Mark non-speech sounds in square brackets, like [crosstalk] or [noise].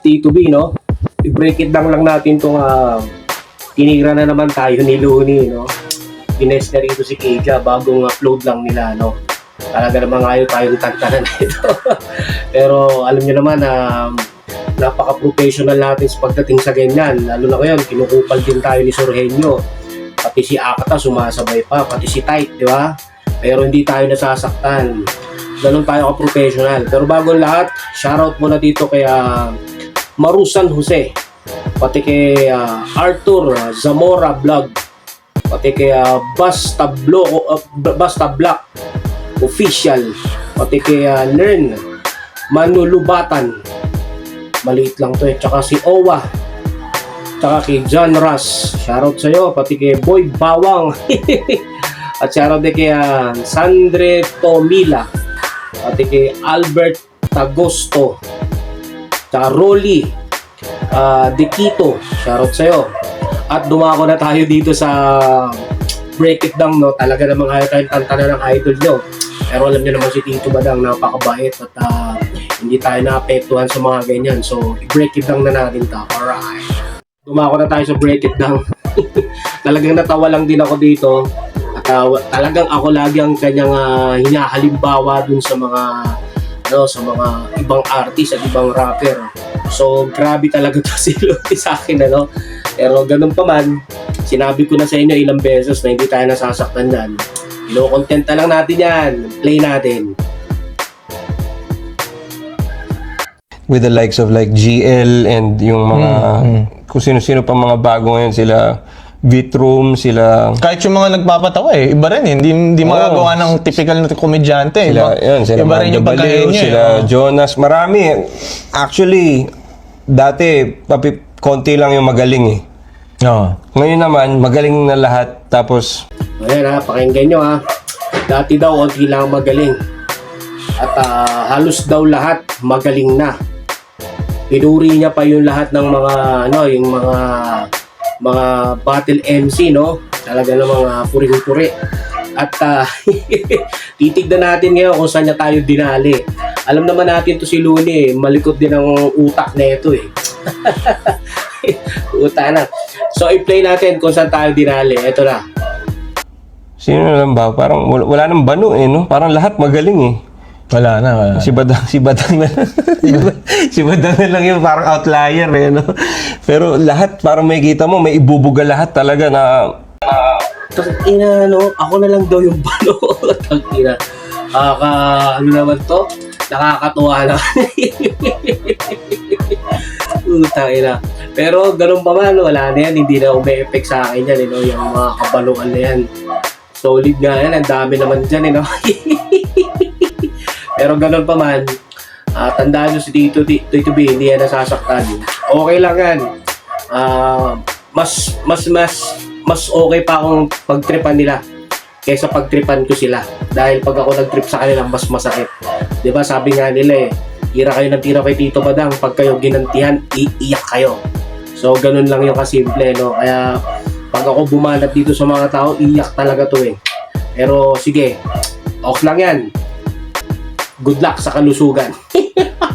T2B, no? I-break it down lang natin itong uh, tinira na naman tayo ni Looney, no? Pines na rito si Keja bagong upload lang nila, no? Talaga naman ayaw tayong kantanan nito. [laughs] Pero alam nyo naman na napaka-professional natin sa pagdating sa ganyan. Lalo na ngayon, kinukupal din tayo ni Sorhenyo. Pati si Akata sumasabay pa, pati si Tight, di ba? Pero hindi tayo nasasaktan. Ganun tayo ka-professional. Pero bago lahat, shoutout muna dito kay ah, Marusan Jose. Pati kay ah, Arthur Zamora Vlog. Pati kay ah, Basta, Blo, uh, Basta Black Official. Pati kay ah, Learn Manulubatan. Maliit lang to eh. Tsaka si Owa. Tsaka kay John Russ. Shoutout sa'yo. Pati kay Boy Bawang. [laughs] At shoutout din kay ah, Sandre Tomila. Pati kay Albert Tagosto. Tsaka Rolly uh, Dekito. Shoutout sa'yo. At dumako na tayo dito sa Break It Down, no? Talaga namang ayaw tayong tantanan ng idol nyo. Pero alam nyo naman si Tito Badang, napakabait at ah, hindi tayo naapektuhan sa mga ganyan. So, i-break it down na natin to. Alright. Dumako na tayo sa break it down. [laughs] Talagang natawa lang din ako dito. At ah, wa- talagang ako lagi ang kanyang ah, hinahalimbawa dun sa mga ano, sa mga ibang artist at ibang rapper. So, grabe talaga [laughs] to si Lodi sa akin, ano. Pero ganun pa man, sinabi ko na sa inyo ilang beses na hindi tayo nasasaktan yan. Ino-content na lang natin yan. Play natin. with the likes of like GL and yung mga Mm, kung sino-sino pa mga bago ngayon sila Vitroom, sila Kahit yung mga nagpapatawa eh, iba rin eh. Hindi, hindi magagawa ng typical na komedyante. sila, iba, yun, sila iba rin yung pagkain niya. sila eh, oh. Jonas, marami. Actually, dati, papi, konti lang yung magaling eh. Oo. Ngayon naman, magaling na lahat. Tapos, Ayan ha, pakinggan nyo ha. Dati daw, onti lang magaling. At ah, halos daw lahat magaling na. Pinuri niya pa yung lahat ng mga, ano, yung mga, mga battle MC, no? Talaga ng mga puring-puri. At ah, [laughs] titignan natin ngayon kung saan niya tayo dinali. Alam naman natin to si Luni, eh. malikot din ang utak na ito eh. [laughs] utak na. So, i-play natin kung saan tayo dinali. Ito na. sino lang ba? Parang wala, wala nang bano eh, no? Parang lahat magaling eh. Wala na. Wala. Si Badang, si Badang na [laughs] si Badang na lang yung parang outlier eh, no? Pero lahat, parang may kita mo, may ibubuga lahat talaga na Tapos, ina, no, ako na lang daw yung balo. [laughs] Tang ina. Kaka, ano naman to? Nakakatuwa na. [laughs] Utang ina. Pero ganun pa man, wala na yan. Hindi na umi-effect sa akin yan, eh, no? yung mga kabaluan na yan. Solid nga yan. Ang dami naman dyan, eh, no? Pero ganun pa man, ah, tandaan nyo si Tito, Tito B, hindi yan nasasaktan. Okay lang yan. Ah, mas, mas, mas, mas okay pa akong pagtripan nila kaysa pagtripan ko sila. Dahil pag ako nagtrip sa kanila, mas masakit. ba Sabi nga nila eh, tira kayo ng tira kay Tito Badang, pag kayo ginantihan, iiyak kayo. So, ganun lang yung kasimple, no? Kaya, pag ako bumanat dito sa mga tao, iyak talaga to eh. Pero, sige, off lang yan good luck sa kalusugan. [laughs]